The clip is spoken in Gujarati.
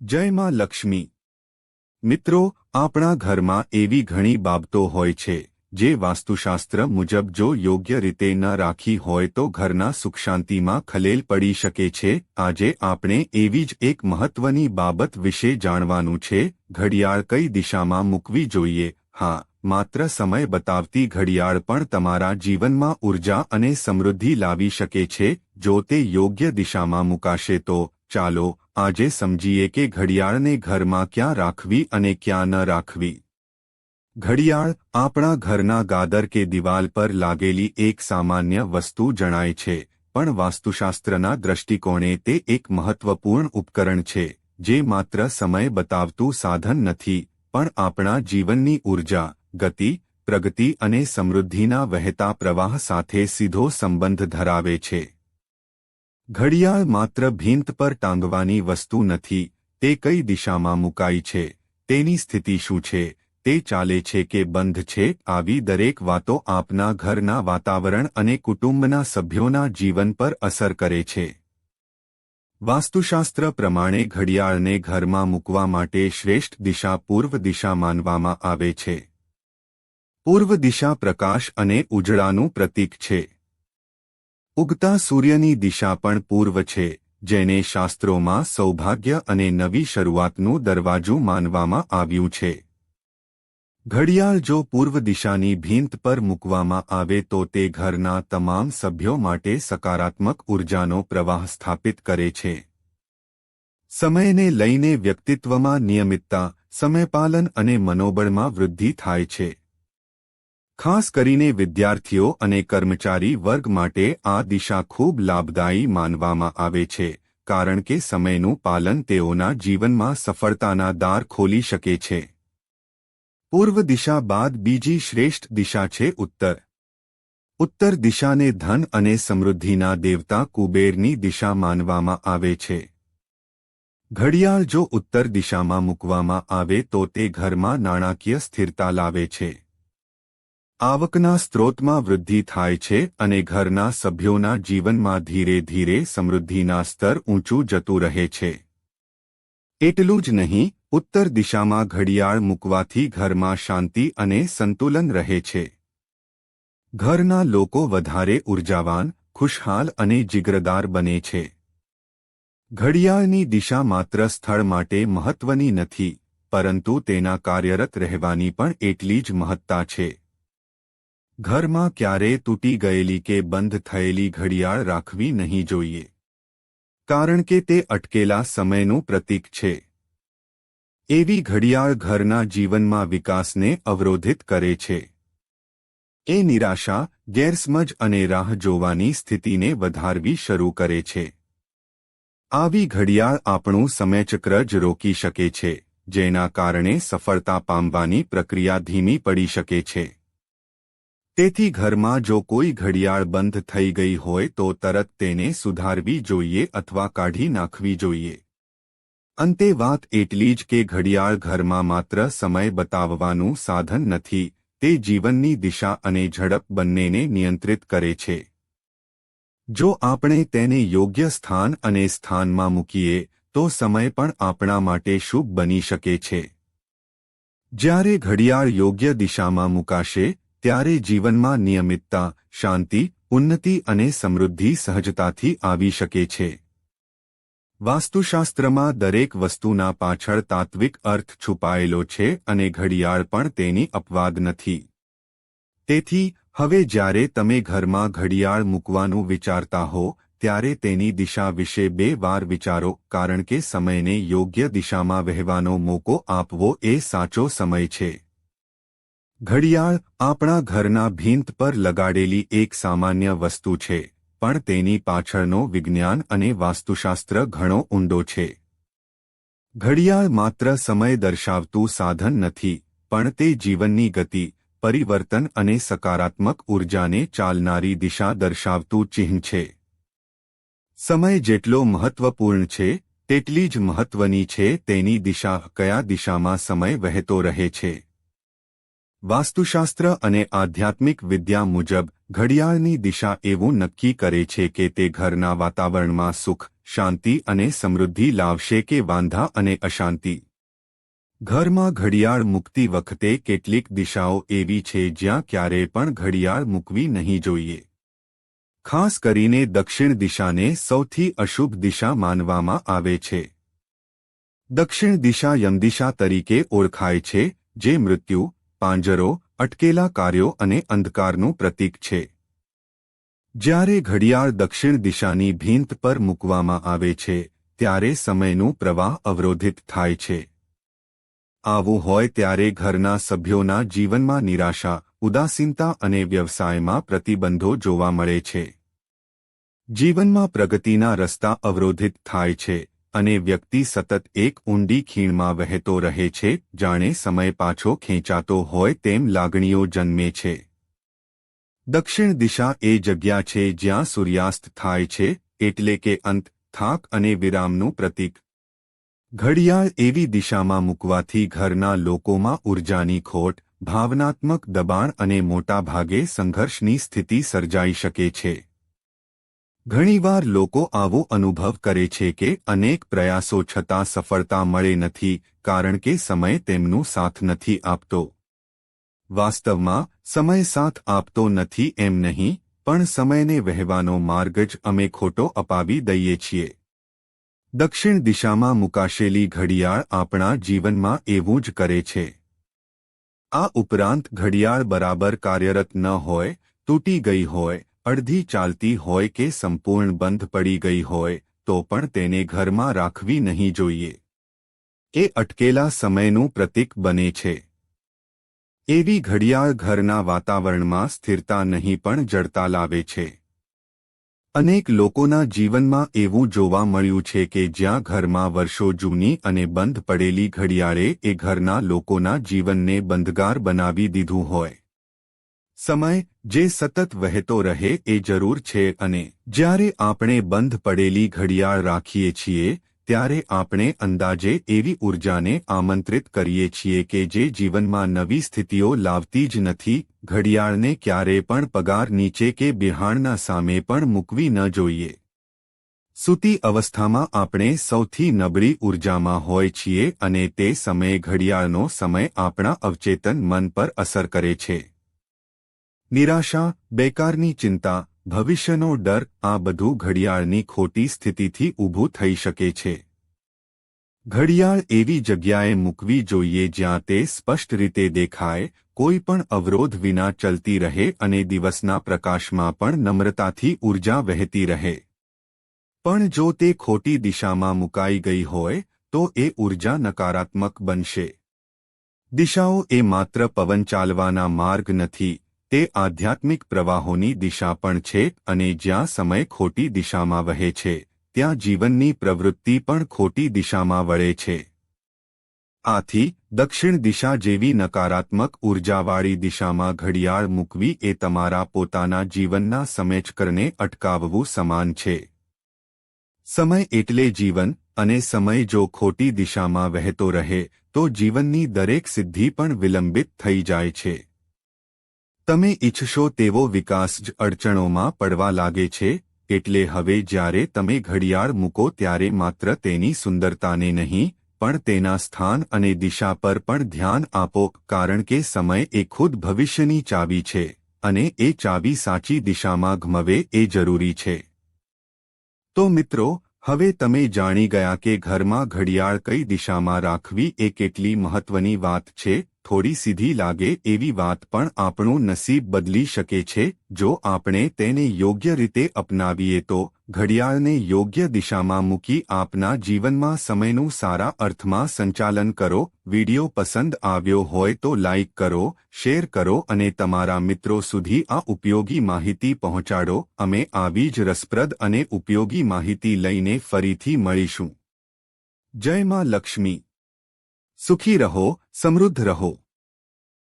જય માં લક્ષ્મી. મિત્રો, આપણા ઘરમાં એવી ઘણી બાબતો હોય છે, જે વાસ્તુશાસ્ત્ર મુજબ જો યોગ્ય રીતે ન રાખી હોય તો ઘરના સુખ શાંતિમાં ખલેલ પડી શકે છે. આજે આપણે એવી જ એક મહત્વની બાબત વિશે જાણવાનું છે. ઘડિયાળ કઈ દિશામાં મૂકવી જોઈએ? હા, માત્ર સમય બતાવતી ઘડિયાળ પણ તમારા જીવનમાં ઊર્જા અને સમૃદ્ધિ લાવી શકે છે. જો તે યોગ્ય દિશામાં મુકાશે તો, ચાલો આજે સમજીએ કે ઘડિયાળને ઘરમાં ક્યાં રાખવી અને ક્યાં ન રાખવી. ઘડિયાળ આપણા ઘરના ગાદર કે દિવાલ પર લાગેલી એક સામાન્ય વસ્તુ જણાય છે, પણ વાસ્તુશાસ્ત્રના દ્રષ્ટિકોણે તે એક મહત્વપૂર્ણ ઉપકરણ છે, જે માત્ર સમય બતાવતું સાધન નથી, પણ આપણા જીવનની ઊર્જા, ગતિ, પ્રગતિ અને સમૃદ્ધિના વહેતા પ્રવાહ સાથે સીધો સંબંધ ધરાવે છે. ઘડિયાળ માત્ર ભીંત પર ટાંગવાની વસ્તુ નથી, તે કઈ દિશામાં મુકાઈ છે, તેની સ્થિતિ શું છે, તે ચાલે છે કે બંધ છે, આવી દરેક વાતો આપના ઘરના વાતાવરણ અને કુટુંબના સભ્યોના જીવન પર અસર કરે છે. વાસ્તુશાસ્ત્ર પ્રમાણે ઘડિયાળને ઘરમાં મૂકવા માટે શ્રેષ્ઠ દિશા પૂર્વ દિશા માનવામાં આવે છે. પૂર્વ દિશા પ્રકાશ અને ઉજળાનું પ્રતીક છે. ઉગતા સૂર્યની દિશા પણ પૂર્વ છે, જેને શાસ્ત્રોમાં સૌભાગ્ય અને નવી શરૂઆતનું દરવાજું માનવામાં આવ્યું છે. ઘડિયાળ જો પૂર્વ દિશાની ભીંત પર મૂકવામાં આવે તો તે ઘરના તમામ સભ્યો માટે સકારાત્મક ઉર્જાનો પ્રવાહ સ્થાપિત કરે છે. સમયને લઈને વ્યક્તિત્વમાં નિયમિતતા, સમયપાલન અને મનોબળમાં વૃદ્ધિ થાય છે. ખાસ કરીને વિદ્યાર્થીઓ અને કર્મચારી વર્ગ માટે આ દિશા ખૂબ લાભદાયી માનવામાં આવે છે, કારણ કે સમયનું પાલન તેઓના જીવનમાં સફળતાના દાર ખોલી શકે છે. પૂર્વ દિશા બાદ બીજી શ્રેષ્ઠ દિશા છે ઉત્તર. ઉત્તર દિશાને ધન અને સમૃદ્ધિના દેવતા કુબેરની દિશા માનવામાં આવે છે. ઘડિયાળ જો ઉત્તર દિશામાં મૂકવામાં આવે તો તે ઘરમાં નાણાકીય સ્થિરતા લાવે છે. આવકના સ્ત્રોતમાં વૃદ્ધિ થાય છે અને ઘરના સભ્યોના જીવનમાં ધીરે ધીરે સમૃદ્ધિના સ્તર ઊંચું જતું રહે છે. એટલું જ નહીં, ઉત્તર દિશામાં ઘડિયાળ મૂકવાથી ઘરમાં શાંતિ અને સંતુલન રહે છે. ઘરના લોકો વધારે ઉર્જાવાન, ખુશહાલ અને જીગ્રદાર બને છે. ઘડિયાળની દિશા માત્ર સ્થળ માટે મહત્વની નથી, પરંતુ તેના કાર્યરત રહેવાની પણ એટલી જ મહત્તા છે. ઘરમાં ક્યારેય તૂટી ગયેલી કે બંધ થયેલી ઘડિયાળ રાખવી નહીં જોઈએ. કારણ કે તે અટકેલા સમયનું પ્રતીક છે. એવી ઘડિયાળ ઘરના જીવનમાં વિકાસને અવરોધિત કરે છે. એ નિરાશા, ગેરસમજ અને રાહ જોવાની સ્થિતિને વધારવી શરૂ કરે છે. આવી ઘડિયાળ આપણું સમયચક્ર જ રોકી શકે છે, જેના કારણે સફળતા પામવાની પ્રક્રિયા ધીમી પડી શકે છે. તેથી ઘરમાં જો કોઈ ઘડિયાળ બંધ થઈ ગઈ હોય તો તરત તેને સુધારવી જોઈએ અથવા કાઢી નાખવી જોઈએ. અંતે વાત એટલી જ કે ઘડિયાળ ઘરમાં માત્ર સમય બતાવવાનું સાધન નથી, તે જીવનની દિશા અને ઝડપ બંનેને નિયંત્રિત કરે છે. જો આપણે તેને યોગ્ય સ્થાન અને સ્થાનમાં મૂકીએ, તો સમય પણ આપણા માટે શુભ બની શકે છે. જ્યારે ઘડિયાળ યોગ્ય દિશામાં મુકાશે ત્યારે જીવનમાં નિયમિતતા, શાંતિ, ઉન્નતિ અને સમૃદ્ધિ સહજતાથી આવી શકે છે. વાસ્તુશાસ્ત્રમાં દરેક વસ્તુના પાછળ તાત્વિક અર્થ છુપાયેલો છે અને ઘડિયાળ પણ તેની અપવાદ નથી. તેથી, હવે જ્યારે તમે ઘરમાં ઘડિયાળ મૂકવાનું વિચારતા હો, ત્યારે તેની દિશા વિશે બે વાર વિચારો, કારણ કે સમયને યોગ્ય દિશામાં વહેવાનો મોકો આપવો એ સાચો સમય છે. ઘડિયાળ આપણા ઘરના ભીંત પર લગાડેલી એક સામાન્ય વસ્તુ છે, પણ તેની પાછળનો વિજ્ઞાન અને વાસ્તુશાસ્ત્ર ઘણો ઊંડો છે. ઘડિયાળ માત્ર સમય દર્શાવતું સાધન નથી, પણ તે જીવનની ગતિ, પરિવર્તન અને સકારાત્મક ઉર્જાને ચાલનારી દિશા દર્શાવતું ચિહ્ન છે. સમય જેટલો મહત્વપૂર્ણ છે, તેટલી જ મહત્વની છે તેની દિશા, કયા દિશામાં સમય વહેતો રહે છે. વાસ્તુશાસ્ત્ર અને આધ્યાત્મિક વિદ્યા મુજબ ઘડિયાળની દિશા એવું નક્કી કરે છે કે તે ઘરના વાતાવરણમાં સુખ, શાંતિ અને સમૃદ્ધિ લાવશે કે વાંધા અને અશાંતિ. ઘરમાં ઘડિયાળ મૂકતી વખતે કેટલીક દિશાઓ એવી છે જ્યાં ક્યારેય પણ ઘડિયાળ મૂકવી નહીં જોઈએ. ખાસ કરીને દક્ષિણ દિશાને સૌથી અશુભ દિશા માનવામાં આવે છે. દક્ષિણ દિશા યમદિશા તરીકે ઓળખાય છે, જે મૃત્યુ પાંજરો, અટકેલા કાર્યો અને અંધકારનું પ્રતીક છે. જ્યારે ઘડિયાળ દક્ષિણ દિશાની ભીંત પર મૂકવામાં આવે છે, ત્યારે સમયનું પ્રવાહ અવરોધિત થાય છે. આવું હોય ત્યારે ઘરના સભ્યોના જીવનમાં નિરાશા, ઉદાસીનતા અને વ્યવસાયમાં પ્રતિબંધો જોવા મળે છે. જીવનમાં પ્રગતિના રસ્તા અવરોધિત થાય છે. અને વ્યક્તિ સતત એક ઊંડી ખીણમાં વહેતો રહે છે, જાણે સમય પાછો ખેંચાતો હોય તેમ લાગણીઓ જન્મે છે. દક્ષિણ દિશા એ જગ્યા છે જ્યાં સૂર્યાસ્ત થાય છે, એટલે કે અંત, થાક અને વિરામનું પ્રતીક. ઘડિયાળ એવી દિશામાં મૂકવાથી ઘરના લોકોમાં ઊર્જાની ખોટ, ભાવનાત્મક દબાણ અને મોટાભાગે સંઘર્ષની સ્થિતિ સર્જાઈ શકે છે. ઘણીવાર લોકો આવો અનુભવ કરે છે કે અનેક પ્રયાસો છતાં સફળતા મળે નથી, કારણ કે સમય તેમનું સાથ નથી આપતો. વાસ્તવમાં, સમય સાથ આપતો નથી એમ નહીં, પણ સમયને વહેવાનો માર્ગ જ અમે ખોટો અપાવી દઈએ છીએ. દક્ષિણ દિશામાં મુકાશેલી ઘડિયાળ આપણા જીવનમાં એવું જ કરે છે. આ ઉપરાંત ઘડિયાળ બરાબર કાર્યરત ન હોય, તૂટી ગઈ હોય અડધી ચાલતી હોય કે સંપૂર્ણ બંધ પડી ગઈ હોય, તો પણ તેને ઘરમાં રાખવી નહીં જોઈએ. એ અટકેલા સમયનું પ્રતીક બને છે. એવી ઘડિયાળ ઘરના વાતાવરણમાં સ્થિરતા નહીં પણ જડતા લાવે છે. અનેક લોકોના જીવનમાં એવું જોવા મળ્યું છે કે જ્યાં ઘરમાં વર્ષો જૂની અને બંધ પડેલી ઘડિયાળે એ ઘરના લોકોના જીવનને બંધગાર બનાવી દીધું હોય. સમય જે સતત વહેતો રહે એ જરૂર છે અને જ્યારે આપણે બંધ પડેલી ઘડિયાળ રાખીએ છીએ, ત્યારે આપણે અંદાજે એવી ઊર્જાને આમંત્રિત કરીએ છીએ કે જે જીવનમાં નવી સ્થિતિઓ લાવતી જ નથી, ઘડિયાળને ક્યારે પણ પગાર નીચે કે બિહાણના સામે પણ મૂકવી ન જોઈએ. સૂતી અવસ્થામાં આપણે સૌથી નબળી ઊર્જામાં હોય છીએ અને તે સમયે ઘડિયાળનો સમય આપણા અવચેતન મન પર અસર કરે છે. નિરાશા, બેકારની ચિંતા, ભવિષ્યનો ડર આ બધું ઘડિયાળની ખોટી સ્થિતિથી ઊભું થઈ શકે છે. ઘડિયાળ એવી જગ્યાએ મૂકવી જોઈએ જ્યાં તે સ્પષ્ટ રીતે દેખાય, કોઈ પણ અવરોધ વિના ચલતી રહે અને દિવસના પ્રકાશમાં પણ નમ્રતાથી ઊર્જા વહેતી રહે. પણ જો તે ખોટી દિશામાં મુકાઈ ગઈ હોય, તો એ ઊર્જા નકારાત્મક બનશે. દિશાઓ એ માત્ર પવન ચાલવાના માર્ગ નથી તે આધ્યાત્મિક પ્રવાહોની દિશા પણ છે અને જ્યાં સમય ખોટી દિશામાં વહે છે, ત્યાં જીવનની પ્રવૃત્તિ પણ ખોટી દિશામાં વળે છે. આથી, દક્ષિણ દિશા જેવી નકારાત્મક ઊર્જાવાળી દિશામાં ઘડિયાળ મૂકવી એ તમારા પોતાના જીવનના સમેચકરને અટકાવવું સમાન છે. સમય એટલે જીવન, અને સમય જો ખોટી દિશામાં વહેતો રહે, તો જીવનની દરેક સિદ્ધિ પણ વિલંબિત થઈ જાય છે. તમે ઇચ્છશો તેવો વિકાસ જ અડચણોમાં પડવા લાગે છે, એટલે હવે જ્યારે તમે ઘડિયાળ મૂકો ત્યારે માત્ર તેની સુંદરતાને નહીં, પણ તેના સ્થાન અને દિશા પર પણ ધ્યાન આપો, કારણ કે સમય એ ખુદ ભવિષ્યની ચાવી છે, અને એ ચાવી સાચી દિશામાં ઘમવે એ જરૂરી છે. તો મિત્રો, હવે તમે જાણી ગયા કે ઘરમાં ઘડિયાળ કઈ દિશામાં રાખવી એ કેટલી મહત્વની વાત છે થોડી સીધી લાગે એવી વાત પણ આપણું નસીબ બદલી શકે છે. જો આપણે તેને યોગ્ય રીતે અપનાવીએ તો ઘડિયાળને યોગ્ય દિશામાં મૂકી આપના જીવનમાં સમયનું સારા અર્થમાં સંચાલન કરો. વિડિયો પસંદ આવ્યો હોય તો લાઇક કરો, શેર કરો અને તમારા મિત્રો સુધી આ ઉપયોગી માહિતી પહોંચાડો. અમે આવી જ રસપ્રદ અને ઉપયોગી માહિતી લઈને ફરીથી મળીશું. જય માં લક્ષ્મી. સુખી રહો સમૃદ્ધ રહો.